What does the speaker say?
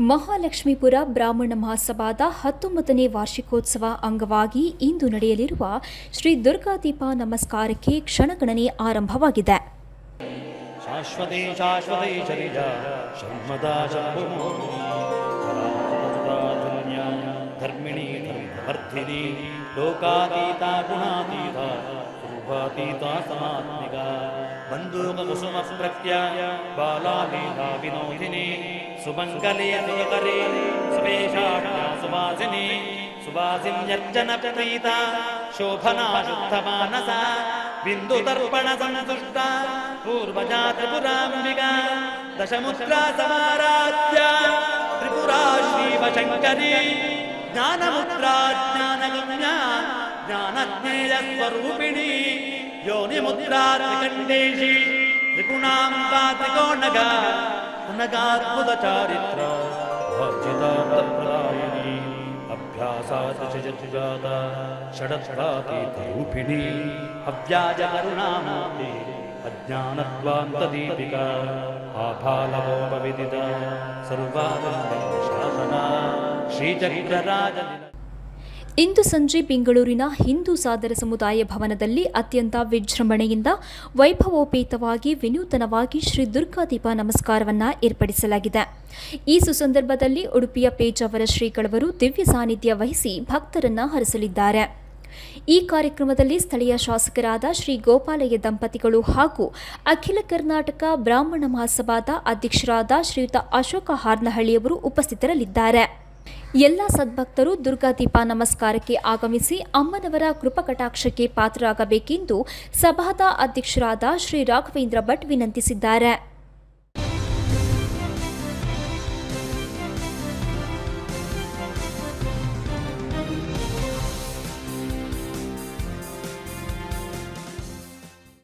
ಮಹಾಲಕ್ಷ್ಮೀಪುರ ಬ್ರಾಹ್ಮಣ ಮಹಾಸಭಾದ ಹತ್ತೊಂಬತ್ತನೇ ವಾರ್ಷಿಕೋತ್ಸವ ಅಂಗವಾಗಿ ಇಂದು ನಡೆಯಲಿರುವ ಶ್ರೀ ದುರ್ಗಾದೀಪ ನಮಸ್ಕಾರಕ್ಕೆ ಕ್ಷಣಗಣನೆ ಆರಂಭವಾಗಿದೆ. ಲೋಕಾತೀತ, ಗುಣಾತೀತ बन्धूककुसुमप्रत्य बालालीलाविनोदिनी सुमङ्गले निकरे सुमेषाढ्या सुवासिनी सुवासिन्यर्जनप्रीता शोभनाशुद्धमानसा बिन्दुतर्पणसन्तुष्टा पूर्वजा त्रिपुराम्बिका दशमुद्रा समाराध्या त्रिपुरा श्रीवशङ्करी ज्ञानमुद्रा ज्ञानगम्या ज्ञानज्ञेयस्वरूपिणी योनिमुद्रा त्रिकण्डेशी त्रिगुणाम्बा त्रिकोणगा नगात्मदचारित्र भर्जितान्तप्रायिणी अभ्यासातिशजाता षडत्रातीतरूपिणी अव्याजारुणामूर्ति अज्ञानत्वान्तदीपिका आफालवोपविदिता सर्वावन्दे शासना श्रीचरित्रराजनिल ಇಂದು ಸಂಜೆ ಬೆಂಗಳೂರಿನ ಹಿಂದೂ ಸಾದರ ಸಮುದಾಯ ಭವನದಲ್ಲಿ ಅತ್ಯಂತ ವಿಜೃಂಭಣೆಯಿಂದ ವೈಭವೋಪೇತವಾಗಿ ವಿನೂತನವಾಗಿ ಶ್ರೀ ದುರ್ಗಾದೀಪ ನಮಸ್ಕಾರವನ್ನು ಏರ್ಪಡಿಸಲಾಗಿದೆ. ಈ ಸುಸಂದರ್ಭದಲ್ಲಿ ಉಡುಪಿಯ ಪೇಜಾವರ ಶ್ರೀಗಳವರು ದಿವ್ಯ ಸಾನ್ನಿಧ್ಯ ವಹಿಸಿ ಭಕ್ತರನ್ನ ಹರಿಸಲಿದ್ದಾರೆ. ಈ ಕಾರ್ಯಕ್ರಮದಲ್ಲಿ ಸ್ಥಳೀಯ ಶಾಸಕರಾದ ಶ್ರೀ ಗೋಪಾಲಯ್ಯ ದಂಪತಿಗಳು ಹಾಗೂ ಅಖಿಲ ಕರ್ನಾಟಕ ಬ್ರಾಹ್ಮಣ ಮಹಾಸಭಾದ ಅಧ್ಯಕ್ಷರಾದ ಶ್ರೀಯುತ ಅಶೋಕ ಹಾರ್ನಹಳ್ಳಿಯವರು ಉಪಸ್ಥಿತರಲ್ಲಿದ್ದಾರೆ. ಎಲ್ಲ ಸದ್ಭಕ್ತರು ದುರ್ಗಾ ದೀಪ ನಮಸ್ಕಾರಕ್ಕೆ ಆಗಮಿಸಿ ಅಮ್ಮನವರ ಕೃಪಕಟಾಕ್ಷಕ್ಕೆ ಪಾತ್ರರಾಗಬೇಕೆಂದು ಸಭಾದ ಅಧ್ಯಕ್ಷರಾದ ಶ್ರೀ ರಾಘವೇಂದ್ರ ಭಟ್ ವಿನಂತಿಸಿದ್ದಾರೆ.